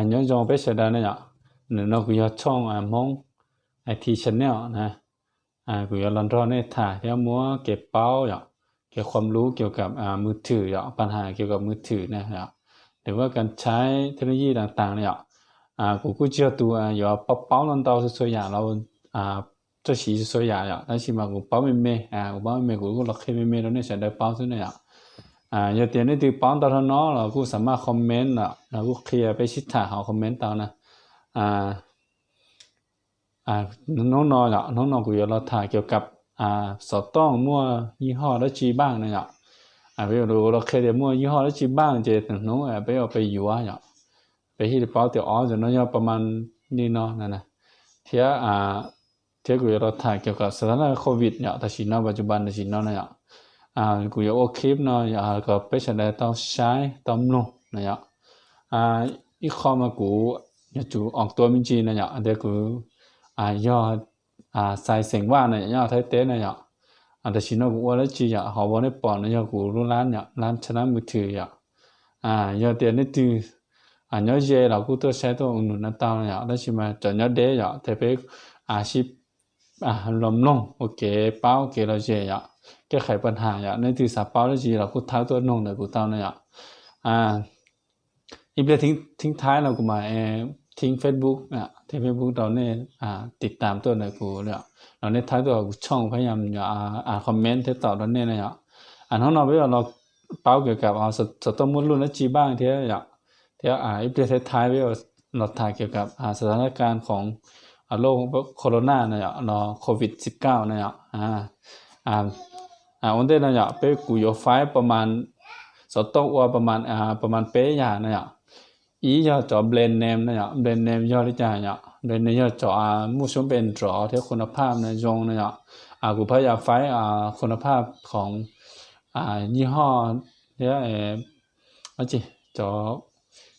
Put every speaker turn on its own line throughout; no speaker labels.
อันยองจองไปเสดาเนี่ยหนึ่งนกุยช่องอ่ามองไอทีชแนลนะอ่ากุยลอนรอเนี่ยถ่ายเดี๋ยวมัวเก็บเป้าอย่างเกี่ยวความรู้เกี่ยวกับอ่ามือถืออย่างปัญหาเกี่ยวกับมือถือนะครับหรือว่าการใช้เทคโนโลยีต่างๆเนี่ยอ่ากูกูเจอตัวอยู่เป้าเป้าลอนเตาสวยๆอย่างเราอ่า这是所呀呀，但是嘛，我包妹妹啊，我包妹妹我我落去妹妹了，那现在包出来呀。 อ่าอย่าเตียนนี่ตีป้อนตอนน้อเรากูสามารถคอมเมนต์อะเรากูเคลียร์ไปชิดถ่าเขาคอมเมนต์ตอนนะอ่าอ่าน้องนออะน้องนอกูอยากเราถ่ายเกี่ยวกับอ่าสอดต้องมั่วยี่ห้อแล้วจีบ้างนะอะอ่าไปดูเราเคยเดี๋ยวมั่วยี่ห้อแล้วจีบ้างเจถึงน้องอะไปเอาไปอยู่อะไปที่เป้าเตียวอ๋อจะน้อยประมาณนี่เนาะนั่นนะเทียอ่าเทียกูอยากเราถ่ายเกี่ยวกับสถานการณ์โควิดเนี่ยแต่ชินเนาปัจจุบันแต่ชินเนาะเนี่ย à cũng có clip nó à có bây giờ đây tao sai, tao nô này ạ. À ít khó mà cú nhà chủ ông tôi mình chi này ạ, để cú à do à sai sinh hoa này nhá thấy tế này ạ. À để xin nó cũng là chi ạ, họ muốn bỏ nó cho cú luôn lan nhá lan cho nó mới thử ạ. À do tiền nó từ à nhớ về là cú tôi sẽ tôi ủng nó tao này ạ, đó chỉ mà cho nhớ đế ạ thế bé à ship à lồng lông ok bao ok là về ạ แก้ไขปัญหาอย่างในที่สาเป้าแล้จีเรากูท้าตัวนงเนี่ยกูเต้าเนี่ยอ่าอีกเรื่องทิ้งทิ้งท้ายเรากูมาเอทิ้งเฟซบุ๊กอะที่เฟซบุ๊กเราเนี่ยอ่าติดตามตัวเนี่ยกูเนี่ยเราเนี่ยท้ายตัวกูช่องพยายามอย่าอ่านคอมเมนต์ที่ตอบเราเนี่ยเนี่ยอ่านห้องนอนไปเราเป้าเกี่ยวกับเอาสสตมุดรุ่นและจีบ้างเที่ยอย่างเที่ยอ่าอีกเรื่องท้ายไปเราถ่ายเกี่ยวกับอ่าสถานการณ์ของ โรคโคโรนาเนี่ยเนาะโควิด -19 เนี่ยอ่าอ่าอ่าวันเดนเนี่ยไปกูยไฟประมาณสตอกว่าประมาณอ่าประมาณเป๊ยาเนี่ยอียอจอเบลนเนมเนี่ยเบลนเนมยอที่จะเนี่ยเบลนเนมยอจออ่ามุสมเป็นจอที่คุณภาพเนี่ยยงเนี่ยอ่ากูพยายามไฟอ่าคุณภาพของอ่ายี่ห้อเนี่ยเอออาจิจอ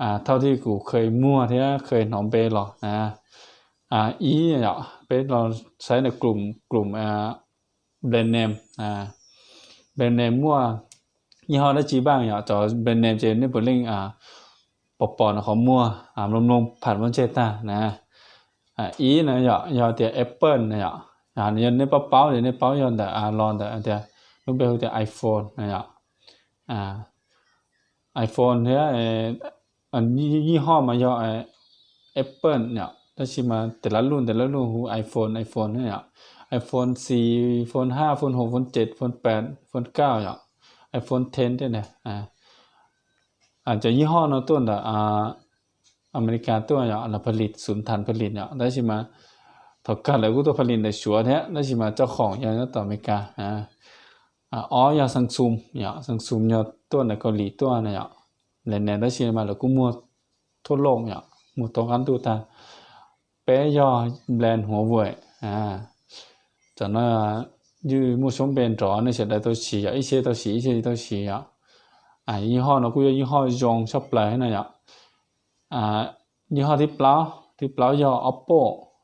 อ่าเท่าที่กูเคยมั่วที่เคยหนอมเปหรอนะอ่าอีเนี่ยเปเราใช้ในกลุ่มกลุ่มอ่าแบรนด์เนมอ่าแบรนด์เนมมั่วยี่ห้อได้จีบ้างเนี่ยจอแบรนด์เนมเจนนี่ผลเล่งอ่าปอบปอนของมั่วอ่าลมๆงผ่านวันเชต้านะอ่าอีนะเนี่ยอเตียแอปเปิลเนี่ยอ่าเนี่ยในเป้าเปาเนี่ยในเป้ายอนแต่อ่ารอนแต่เดียวลูกเบลเดียวไอโฟนเนี่ยอ่าไอโฟนเนี่ย อออันยี่ห้อมาย่อแอปเปิลเนี่ยถ้าชิมาแต่ละรุ่นแต่ละรุ่นหูไอโฟนไอโฟนเนี่ย iPhone 4 iPhone 5 iPhone 6 iPhone 7 iPhone 8 iPhone 9อย่าง iPhone 10ด้วยนะอ่าอาจจะยี่ห้อเนาะต้นแต่อ่าอเมริกาตัวอย่างเราผลิตศูนย์ฐานผลิตอย่างได้ใช่ไหมถกกันแล้วก็ตัวผลิตในชัวเนี่ยได้ใช่ไหมเจ้าของอย่างนั้ต่ออเมริกาอ่าอ๋อย่างซังซุมอย่างซังซุมเนี่ยตัวในเกาหลีตัวเนี่ย แลนแนได้เชียมาแล้วกูมัวทั่วโลกเนี่ยมัวตรงกันตัวตาเป๊ยอแบรนด์หัวเว่ยอ่าจากนั้นยืมมัวชมเป็นจอในเฉดได้ตัวฉีอะอีเชตัวฉีอีเชตัวฉีอะอ่ายี่ห้อเนาะกูยี่ห้อยองชอบแปลให้นะเนี่ะอ่ายี่ห้อที่เปล่าที่เปล่ายอ oppo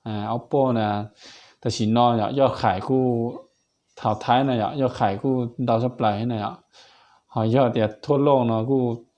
อ่า oppo นะแต่ฉีนอนเนี่ยยอขายกูเท่าท้ายนะเนี่ยยอขายกูดาวชอบแปลให้นะเนี่ะหอยยอเดียทั่วโลกเนาะกู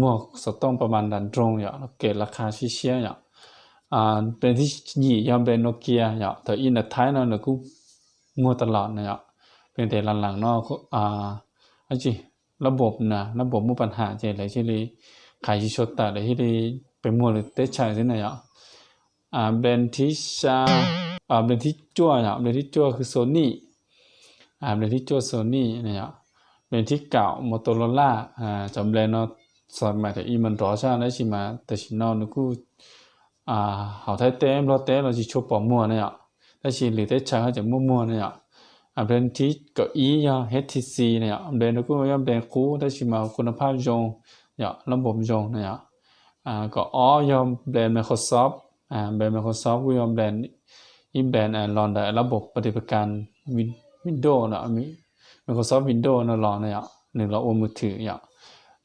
มัวสต้องประมาณดันตรงเนี่ยเกตราคาชี้เชี่ยเนี่ยอ่าเป็นที่ยี่ยอมเป็นโนเกียเนี่ยแต่อินเดท้ายเนาะเนี่ยกูมัวตลอดเนี่ยเป็นแต่หลังๆเนาะอ่าไอันจีระบบนะระบบมีปัญหาเจเลยที่เลยขายชิชดแต่เลยที่เลยเป็นมัวเลยเตชายที่ไหนอะออ่าแบรนด์ที่ชาอ่าแบรนด์ที่จั่วเนี่ยแบรนด์ที่จั่วคือโซนี่อ่าแบรนด์ที่จั่วโซนี่เนี่ยแบรนด์ที่เก่ามอโตอร์โรล่าอ่าจำแบรนด์เนาะ sọt mà cái im đó ra đấy chỉ mà tại chỉ nó nó cứ à họ thấy té em lo té là chỉ chụp bỏ mua này ạ đấy chỉ lì té chả chỉ mua mua này ạ à bên tí có ý ya hết thì gì này ạ bên nó cứ em bên cũ đấy chỉ mà คุณภาพยงอย่าระบบยงเนี่ยอ่าก็อ๋อยอมแบรนด์ Microsoft อ่าแบรนด์ Microsoft ก็ยอมแบรนด์อีแบรนด์อ่าลอนได้ระบบปฏิบัติการ Windows เนาะมี Microsoft Windows เนาะลอนเนี่ยหนึ่งเราโอนมือถืออย่าง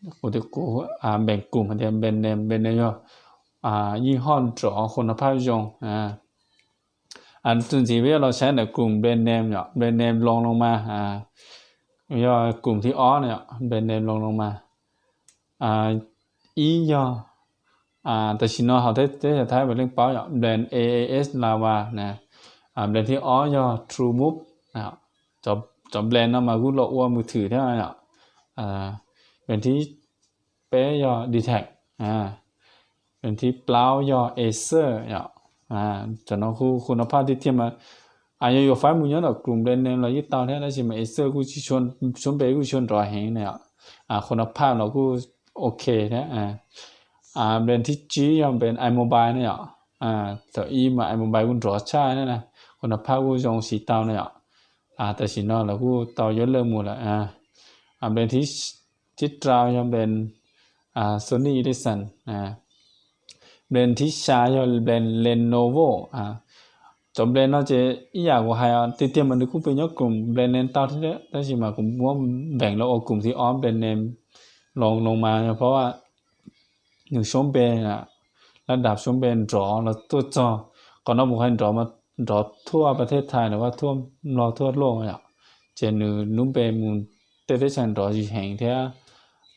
อ่าคุณภาพเราอยู่ตรงย้อนในกลุ่มแบรนด์แบรนด์เนมเนี่ยกูจะกูอ่าแบ่งกลุ่มเดียแบรนเนมแบรนเนมอ่ายี่ห้อจอคุณภาพยงอ่าอันจุนจีเวลเราใช้ในกลุ่มแบรนด์เนมเนี่ยแบรนด์เนมลงลงมาอ่าย่อกลุ่มที่อ้อเนี่ยแบรนด์เนมลงลงมาอ่าอีย่ออ่าแต่ชินอเขาได้ได้ท้ายเป็นเรื่องเป้าอย่างแบรนด์ AAS Lava นะอ่าแบรนด์ที่อ้อย่อ True Move นะจับจบจบแบรนด์นำมากูโลอ้วมือถือเท่านั้นอะอ่า เป็นที่เปยอดีแท็กอ่าเป็นที่เปล่ายอเอเซอร์เนี่ยอ่าจะน้องคู่คุณภาพที่เทียมมาอายุอยู่ไฟมุญยนอกกลุ่มเรนเนมเรายึตาแท้ได้ใช่ไหมเอเซอร์กูชิชนชนเปกูชนรอยแหงเนี่ยอ่าคุณภาพเรากูโอเคนะอ่าอ่าเรนที่จียังเป็นไอโมบายเนี่ยอ่าแต่อีมาไอโมบายกูรอใช่นี่ยนะคุณภาพกูจงสีตาเนี่ยอ่าแต่สีนอเรากูเตายอศเริ่มหมดลละอ่าอ่าเรนที่ มตาที่เนี่ยแต่สิมากูว่าแบ่งแล้วเอากลุ่มที่ออมแบรนเนมลงลงมาเพราะว่าหนึ่งช่วงเป็นอะระดับช่วงเป็นรอแล้วตัวจอก่อนหน้าบุคคลรอมารอทั่วประเทศไทยหรือว่าทั่วรอทั่วโลกอะเจนูนุ่มเป็นมุนเตเตชันรออยู่แห่งเท่า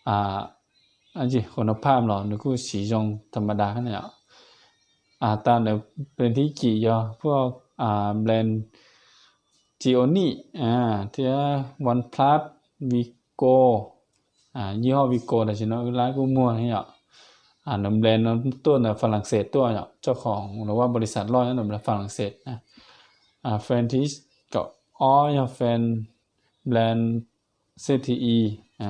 อ่าอันจีคุณภาพเรานึกว่าสีจงธรรมดาเนี่ยอ่าตามแต่เป็นที่กี่ยอพวกอ่าแบรนด์จีโอนี่อ่าเที่วันพลัสวิโกอ่ายี่ห้อวิโกแต่ฉันว่าร้านกูมั่วให้อะอ่าน้ำแบรนด์นั้นตัวน่ะฝรั่งเศสตัวเนี่ยเจ้าของหรือว่าบริษัทร้อยนั่นเป็นฝรั่งเศสนะอ่าแฟนที่กับอ๋อแฟนแบรนด์ CTE อ่า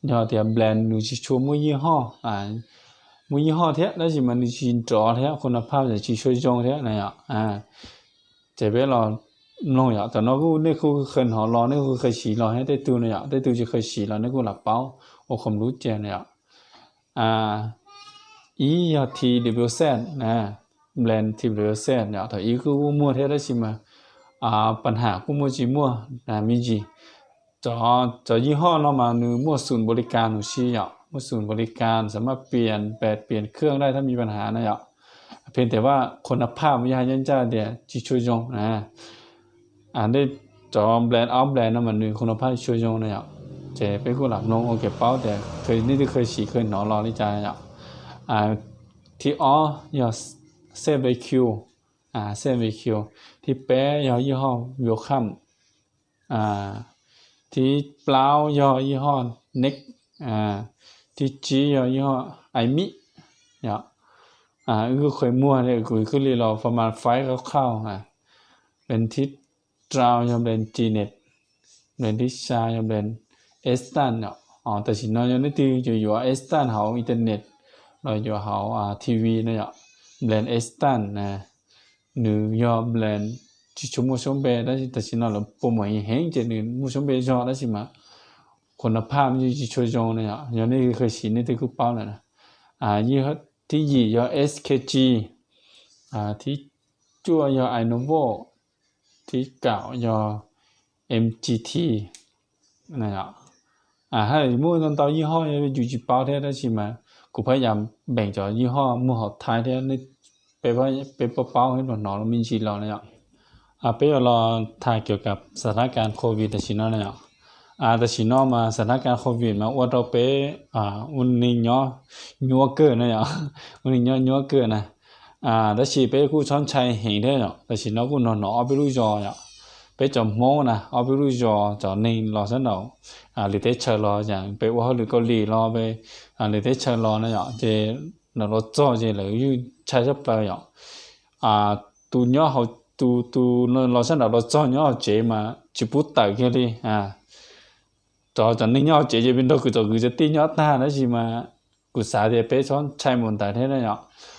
ด์นาก็กูมั่วเนี่ยแบรนด์นี่ยแต่กลุ่มเนาะนะโอเคแต่ฉันว่ามุมลงจนสีกลุ่มที่เป๊เนี่ยกลุ่มที่เป๊ยกลุ่มอ่า out brand นั่นแหละฮูภาษาอังกฤษนะฮู out brand เนี่ย nhỏ thì blend nu chỉ chua mua ยี่ห้ออ่า mua ยี่ห้อ thế đó chỉ mà nu chỉ rõ thế คุณภาพจะ chỉ ช่วยจง thế này ạ à chỉ biết là nó ạ แต่ nó cũng นี่คือเคยหอรอนี่คือเคยฉีรอให้ได้ตัวเนี่ยได้ตัวจะเคยฉีรอนี่กูหลับเป้าโอ้ความรู้เจเนี่ยอ่าอียาทีดิบิวเซนนะแบรนด์ทีดิบิวเซนเนี่ยแต่อีคือกูมั่วเท่ได้ชิมาอ่าปัญหากูมั่วจีมั่วนะมีจี จอจอยี่ห้อเรามาหนึ่งมั่วศูนย์บริการหนูชี้อะมั่วศูนย์บริการสามารถเปลี่ยนแปดเปลี่ยนเครื่องได้ถ้ามีปัญหานะอะเพียงแต่ว่าคุณภาพวิทยายันจ้าเดียจีช่วยยงนะอ่านได้จอแบรนด์ออฟแบรนด์นั่นมันหนึ่งคุณภาพช่วยยงนะอะเจไปกูหลับนงโอเคเป้าแต่เคยนี่ที่เคยฉีเคยหนอรอนี่จ้าอะอ่าที่อ๋อยอเซเบคิวอ่าเซเบคิวที่แปะยอยี่ห้อวิลคัมอ่า ที่เปล่าย่อยี่ห้อ neck อ่าที่จีย่อยี่ห้อไอมิเนี่ยอ่าก็เคยมั่วเนี่ยคุยขึ้นเลยราประมาณไฟเข้าๆอะเป็นที่ตราวยอมเป็นจีเน็ตเป็นที่ชายอมเป็นเอสตันเนี่ยอ๋อแต่สินน้อยยังไม่ตีอยู่อยู่เอสตันเขาอินเทอร์เน็ตเราอยู่เขาอ่าทีวีเนี่ยแบรนด์เอสตันนะหรือยอแบรนด์ chỉ chúng mua sống bè đó thì chỉ nó là bộ máy hẹn chỉ nên mua sống bè cho đó chỉ mà คุณภาพยี่จีช่วยจงเนี่ยอย่างนี้เคยชินนี่ที่กูเป้าเลยนะอ่ายี่ที่ยี่ยอ SKG อ่าที่จั่วยอ Innovo ที่เก่ายอ MGT นะครับอ่าให้มั่วตอนต่อยี่ห้อยังอยู่จีเป้าแท้ได้ใช่ไหมกูพยายามแบ่งจอยี่ห้อมั่วหอบท้ายแท้นี่ไปว่าไปเป้าให้หนอนหนอนมินชีเราเนี่ย อาไปรอถ่ายเกี่ยวกับสถานการณ์โควิดแต่ชินอเนี่ยอาแต่ชินอมาสถานการณ์โควิดมาอว่าเราไปอ่าวันนี้เนาะยัวเกินเนี่ยวันนี้เนาะยัวเกินนะอ่าแต่ชีไปกูช้อนชัยเห็นได้เนาะแต่ชินอกูนอนอนเอาไปรู้จอเนี่ยไปจอมโมนะเอาไปรู้จอจอนิ่งรอสักหน่อยอ่าหรือได้เชิญรออย่างไปว่าหรือเกาหลีรอไปอ่าหรือได้เชิญรอเนี่ยเจนรถจ่อเจเลยอยู่ใช้จะไปเนี่ยอ่าตูเนาะเขา ตูตูนรอสักหน่อยรถจ่อเนาะเจมาจิบุตตะแค่นี้อ่า cho cho nên nhau chế chế bên đó cứ cho cứ cho tin nhau ta đó gì mà cứ xả thì bé chọn chạy một đại thế này nhở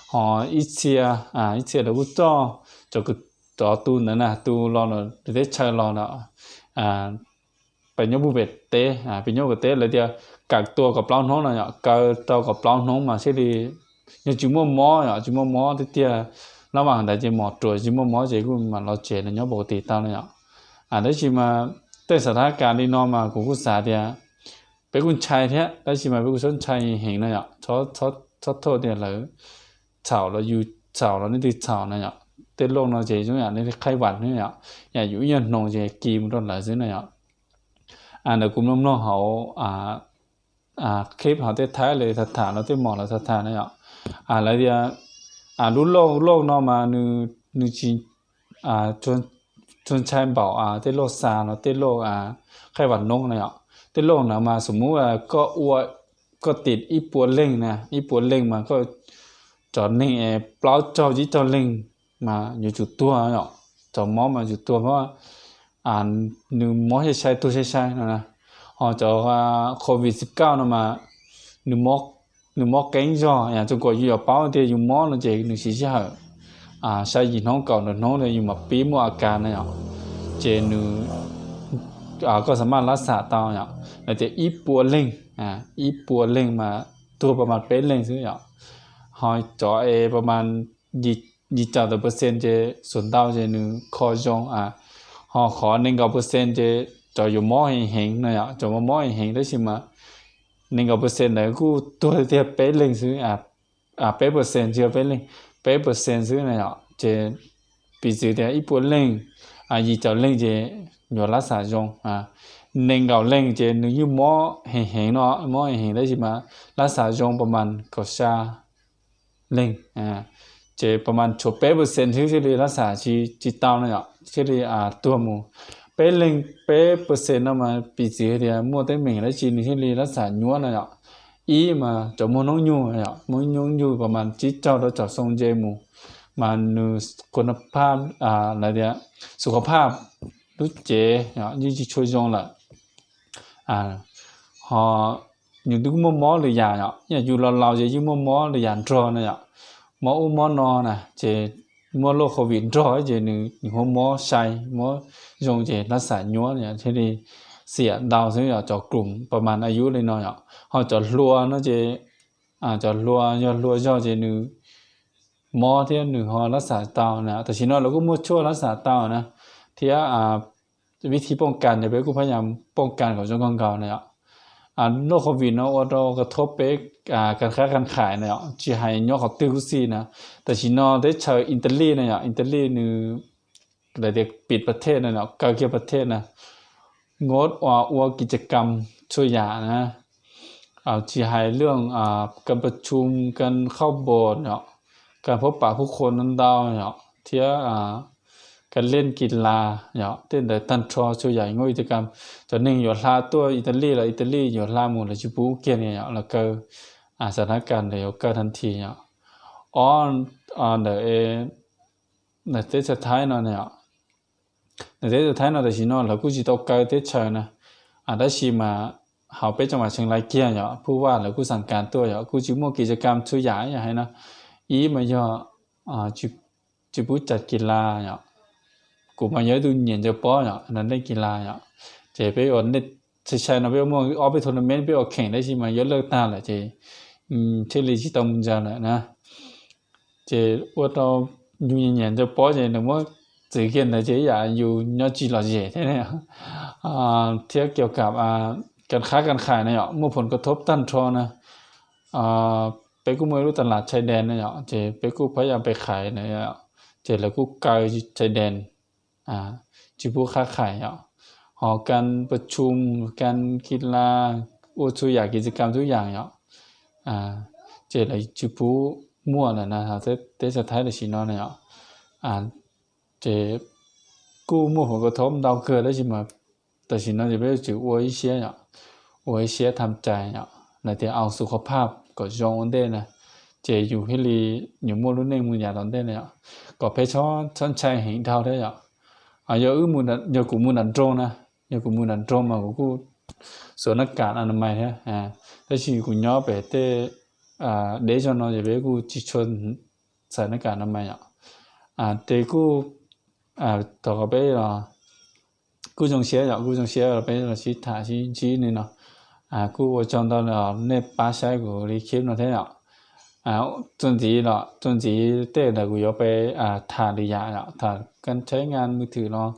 họ ít chia à ít chia đâu có cho cho cứ cho tu nữa nè tu lo nó để chơi lo nó à ไปยกบุเบตเตะอ่าไปยกกับเตะเลยเดียวกักตัวกับเปล่าน้องเนาะกักตัวกับเปล่างมาใช่ดิยังจุ่มมอเจมอที่เดียวระหว่างแต่จะหมอตรวจจุ่มมอจกูมันเราเจนเนาะปกติตามเนาะอ่าได้ชิมาแต่สถานการณ์ที่นอมากูกูสาเดียไปกุนชัยเท้ได้ชิมาไปกุชนชัยเห็นนะเนี่ยชอชอชอโทษเนี่ยเลยเฉาเราอยู่เฉาเรานี่ติเฉานะเนี่ยเต้นลงเราเจจุเนี่ยนี่ไข้หวัดเนี่ยอย่าอยู่ยันนองเจกีมต้นหลายซึ่งเนี่ยอ่าเดี๋ยวกลุ่มน้องๆเขาอ่าอ่าคลิปเขาเต้ท้ายเลยสถานเราเต้หมอเราสถานเนี่ยอ่าแล้วเดีย อ่ารุ่นโลกโลกนอมานึนึจีอ่าจนจนชายบอกอ่าเต้โลซาเนาะเต้โลอ่าไข้หวัดนกเนี่ยเต้โลนะมาสมมุติว่าก็อ้วก็ติดอีปวดเล่งนะอีปวดเล่งมาก็จอดนิ่งเอปล่าจอจีจอเล่งมาอยู่จุดตัวเนาะจอมอมาจุดตัวเพราะว่าอ่านหนึ่งมอใช้ใช้ตัวใช้ใช้นะนะพอจอว่าโควิดสิบเก้านะมาหนึ่งมอห นึ่งมอแก๊งจออย่างจนกว่าอยู่เป้าเดียวอยู่มอแล้วเจหนึ่งสี่สิบห้า à sai gì nó còn được nó này nhưng mà bí mua akan này ạ chế nữ à có sắm lá xả tao nhở là chế ít bùa linh à ít bùa linh mà ตัวประมาณเป็นเล่งซื้ออะหอยจ่อเอประมาณยี่ยี่จ่าตัวเปอร์เซ็นต์เจส่วนเต้าเจหนึ่งคอจงอะหอขอหนึ่งกับเปอร์เซ็นต์เจจ่ออยู่มอเห็นเห็นเนี่ยอะจ่อมามอเห็นเห็นได้ใช่ไหม ninga persen da ku to te pe leng su a a pe persen je pe leng pe persen su na je pi su te i po leng a yi chao leng je nyo la sa jong a nên gạo lên chế nếu như mó hẹn hẹn nó mó hẹn hẹn đấy gì mà lá xả rong bà màn cầu xa lên à chế bà màn chỗ bé bờ sen thứ chế đi lá xả chỉ chỉ tao này ạ chế đi à tua mù bé lên bé bớt xe nó mà bị gì thì mua tới mình nó chỉ như thế là xả nhúa này ạ ý mà cho mua nó nhu này ạ mua nhu nhu và mà chỉ cho đó cho xong dê mù mà nữ quân pháp à là gì ạ sự pháp lúc chế ạ như chỉ chơi rong là à họ những thứ mua mó lười già ạ nhà dù lâu lâu vậy chứ mua mó lười già tròn này ạ mó u mó no nè chế วจีนที่ลีรักวนะอะอีมาจะมน้องยูอะมน้องยูประมาณจิตเจ้าเราจะทรงเนูคุณภาพอ่าอะไรเดียสุขภาพรู้เจอะยี่จีช่วยจ่ออยู่ดูมมอหรืออย่างอะเนี่ยอยู่เราเราจ่อหรืออย่างรอนะอะมออุมอนอนะเจมอโลโควิดรอเจนึงหัวมอใช้มอยงเจรักษาญวเนี่ยที่นี่เสียดาวซึ่งอยากจอกลุ่มประมาณอายุเลยเนะอะ họ cho lúa nó chỉ à cho lúa cho lúa cho chỉ nữ mò thì nữ họ nó xả tao nè แต่ chỉ nói là cũng mua chua nó xả tao nè thì à วิธีป้องกันเนี่ยเบกูพยายามป้องกันของจงกองเก่าเนี่ย อ่าโรคโควิดเนาะว่าเรากระทบไปอ่าการค้าการขายเนี่ยจีให้ยอเขาตื้อซีนะแต่ชินอได้เชออิตาลีเนี่ยอิตาลีนี่เด็กปิดประเทศเนี่ยกาเกียประเทศนะงดว่าอวกิจกรรมช่วยยานะเอาที่ให้เรื่องอ่าการประชุมการเข้าโบสถ์เนาะการพบปะผู้คนนั้นดาวเนาะเทียอ่า การเล่นกีฬาเนาะเต้นแต่ตันทรอช่วยใหญ่งกิจกรรมจะหนึ่งอยู่ลาตัวอิตาลีแล้วอิตาลีอยู่ลาหมู่แล้วจิบูเกียเนี่ยแล้วก็อาสถานการณ์เดี๋ยวก็ทันทีเนาะอ๋ออ่าเดี๋ยวเอในเทศไทยเนาะเนี่ยในเทศไทยเนาะแต่ชิโน่เราก็จะต้องการเทศเชนะอ่าได้ชิมาเขาไปจังหวัดเชียงรายเกียเนาะผู้ว่าหรือผู้สั่งการตัวเนาะกูจิมัวกิจกรรมช่วยใหญ่อย่างไรนะอีมาเนาะอ่าจิจิบุจัดกีฬาเนาะ กูมาเยอะดูเหนียนจะป้อเนาะอันนั้นเล่นกีฬาเนาะเจไปออนเน็ตใช่ใช่นะไปมองออไปทัวร์นาเมนต์ไปออกแข่งได้ใช่ไหมเยอะเลิกตาแหละเจอืมเทลีที่ตอมจาแหละนะเจว่าเราอยู่เหนียนจะป้อเจเนี่ยว่าสื่อเขียนแต่เจอย่าอยู่ยอดจีหล่อเจใช่ไหมอ่าเทียบเกี่ยวกับอ่าการค้าการขายนะเนาะเมื่อผลกระทบตั้นทอนะอ่าไปกูไม่รู้ตลาดชายแดนนะเนาะเจไปกู้พยายามไปขายนะเนาะเจแล้วกูไกลชายแดน จิบุค้าขายอะหอการประชุมการกีฬาอุทุยากิจกรรมทุกอย่างอะอ่าเจริญจิบุมั่วเลยนะครับเตเตสุดท้ายเลชินอนเนี่ยอ่าเจกู้มั่วผลกระทบดาวเกิดได้วใช่ไหมแต่ชินอนจะไม่จิอวยเสียอะอวยเสียทำใจอะแล้วจะเอาสุขภาพก็ยองได้นะเจอยู่ให้ลีอยู่มั่วรุ่นเองมึงอย่าตอนได้เลยอะก็เพชรช้อนช้อนชายเห็นเท่าได้อะ อะยอือมือนั้นยกูมือนั้นตรงนะยกูมือนั้นตรงมากูสวนอากาศอนามัยฮะอ่าแต่ชีกูย่อไปแต่อ่าเดชนอจะไปกูจิชนสถานการ 啊，จนจีเนาะจนจีเต้เราอยู่ไปอ่าทาริยะเนาะทานการใช้งานมือถือเนาะ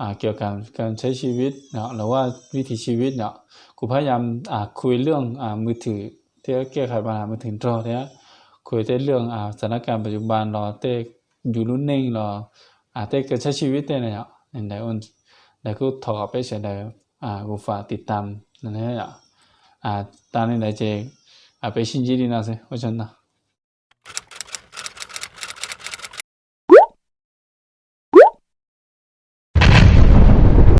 อ่าเกี่ยวกับการใช้ชีวิตเนาะหรือว่าวิถีชีวิตเนาะกูพยายามอ่าคุยเรื่องอ่ามือถือเต้แก้ไขปัญหามือถือรอเนี้ยคุยเต้เรื่องอ่าสถานการณ์ปัจจุบันเราเต้อยู่รุ่นนิ่งรออ่าเต้ก็ใช้ชีวิตเต้เนาะนั่นแด้อนแต่กูถอดไปเฉยได้อ่ากูฝากติดตามนั่นแหละอ่าตามนี้ได้เจอ่าไปชินจีดีนะสิเพราะฉันนะ